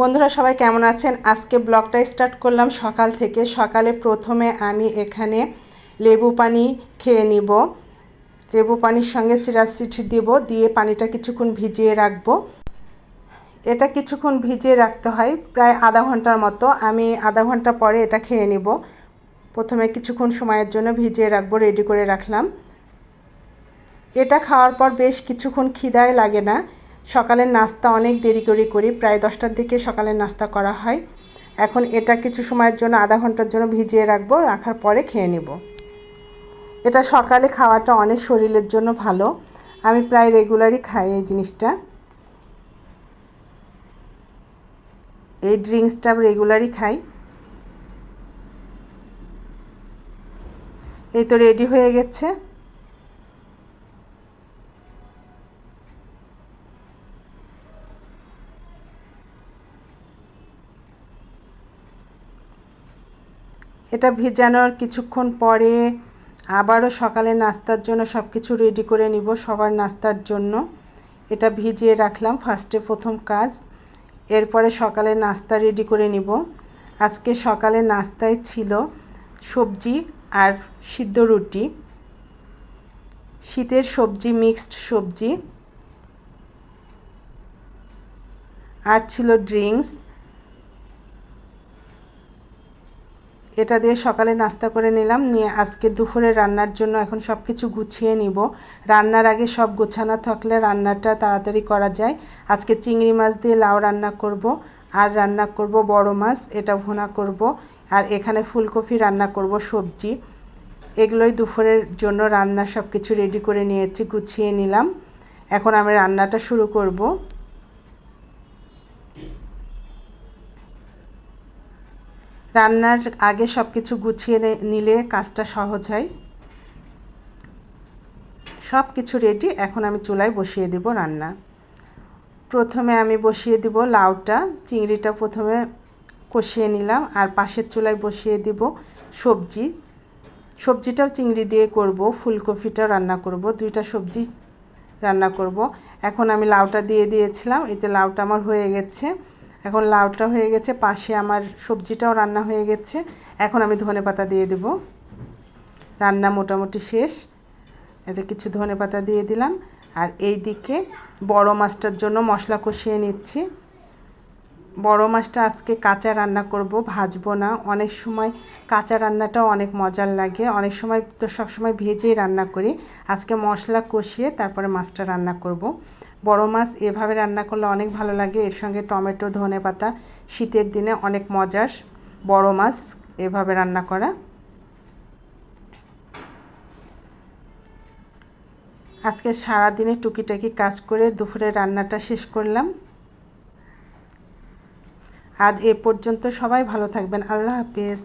বন্ধুরা সবাই কেমন আছেন? আজকে ব্লগটা স্টার্ট করলাম সকাল থেকে। সকালে প্রথমে আমি এখানে লেবু পানি খেয়ে নিব। লেবু পানির সঙ্গে সিরাসিটি দিব, দিয়ে পানিটা কিছুক্ষণ ভিজিয়ে রাখব। এটা কিছুক্ষণ ভিজিয়ে রাখতে হয়, প্রায় আধা ঘণ্টার মতো। আমি আধা ঘণ্টা পরে এটা খেয়ে নিব। প্রথমে কিছুক্ষণ সময়ের জন্য ভিজিয়ে রাখব রেডি করে রাখলাম। এটা খাওয়ার পর বেশ কিছুক্ষণ খিদায় লাগে না। সকালের নাস্তা অনেক দেরি করে করি, প্রায় দশটার দিকে সকালের নাস্তা করা হয়। এখন এটা কিছু সময়ের জন্য, আধা ঘণ্টার জন্য ভিজিয়ে রাখব, রাখার পরে খেয়ে নেব। এটা সকালে খাওয়াটা অনেক শরীরের জন্য ভালো। আমি প্রায় রেগুলারই খাই এই জিনিসটা। এই ড্রিঙ্কসটা রেগুলারই খাই। এই তো রেডি হয়ে গেছে। এটা ভিজানোর কিছুক্ষণ পরে আবারও সকালে নাস্তার জন্য সব কিছু রেডি করে নিব, সবার নাস্তার জন্য। এটা ভিজিয়ে রাখলাম ফার্স্টে প্রথম কাজ। এরপরে সকালে নাস্তা রেডি করে নিব। আজকে সকালে নাস্তায় ছিল সবজি আর সিদ্ধ রুটি। শীতের সবজি মিক্সড সবজি। আর ছিল ড্রিঙ্কস এটা দিয়ে সকালে নাস্তা করে নিলাম। নিয়ে আজকে দুপুরে রান্নার জন্য এখন সব কিছু গুছিয়ে নিব। রান্নার আগে সব গোছানো থাকলে রান্নাটা তাড়াতাড়ি করা যায়। আজকে চিংড়ি মাছ দিয়ে লাউ রান্না করব, আর রান্না করব বড় মাছ, এটা ভোনা করব, আর এখানে ফুলকপি রান্না করব সবজি। এগুলোই দুপুরের জন্য রান্না সব কিছু রেডি করে নিয়েছি, গুছিয়ে নিলাম। এখন আমি রান্নাটা শুরু করব। রান্নার আগে সব কিছু গুছিয়ে নিলে কাজটা সহজ হয়। সব কিছু রেডি এখন আমি চুলায় বসিয়ে দেব রান্না। প্রথমে আমি বসিয়ে দিব লাউটা, চিংড়িটা প্রথমে কষিয়ে নিলাম, আর পাশের চুলায় বসিয়ে দিব সবজি। সবজিটাও চিংড়ি দিয়ে করব ফুলকপিটাও রান্না করব, দুইটা সবজি রান্না করব। এখন আমি লাউটা দিয়ে দিয়েছিলাম এতে লাউটা আমার হয়ে গেছে। এখন লাউটা হয়ে গেছে, পাশে আমার সবজিটাও রান্না হয়ে গেছে। এখন আমি ধনে পাতা দিয়ে দেব। রান্না মোটামুটি শেষ। এতে কিছু ধনে পাতা দিয়ে দিলাম। আর এই দিকে বড় মাছটার জন্য মশলা কষিয়ে নিচ্ছি। বড় মাছটা আজকে কাঁচা রান্না করব, ভাজবো না। অনেক সময় কাঁচা রান্নাটাও অনেক মজার লাগে। অনেক সময় তো সবসময় ভেজেই রান্না করি। আজকে মশলা কষিয়ে তারপরে মাছটা রান্না করব। বড় মাছ এভাবে রান্না করলে অনেক ভালো লাগে। এর সঙ্গে টমেটো, ধনে পাতা, শীতের দিনে অনেক মজার বড় মাছ এভাবে রান্না করা। আজকে সারাদিনে টুকিটাকি কাজ করে দুপুরে রান্নাটা শেষ করলাম। আজ এ পর্যন্ত সবাই ভালো থাকবেন। আল্লাহ হাফিজ।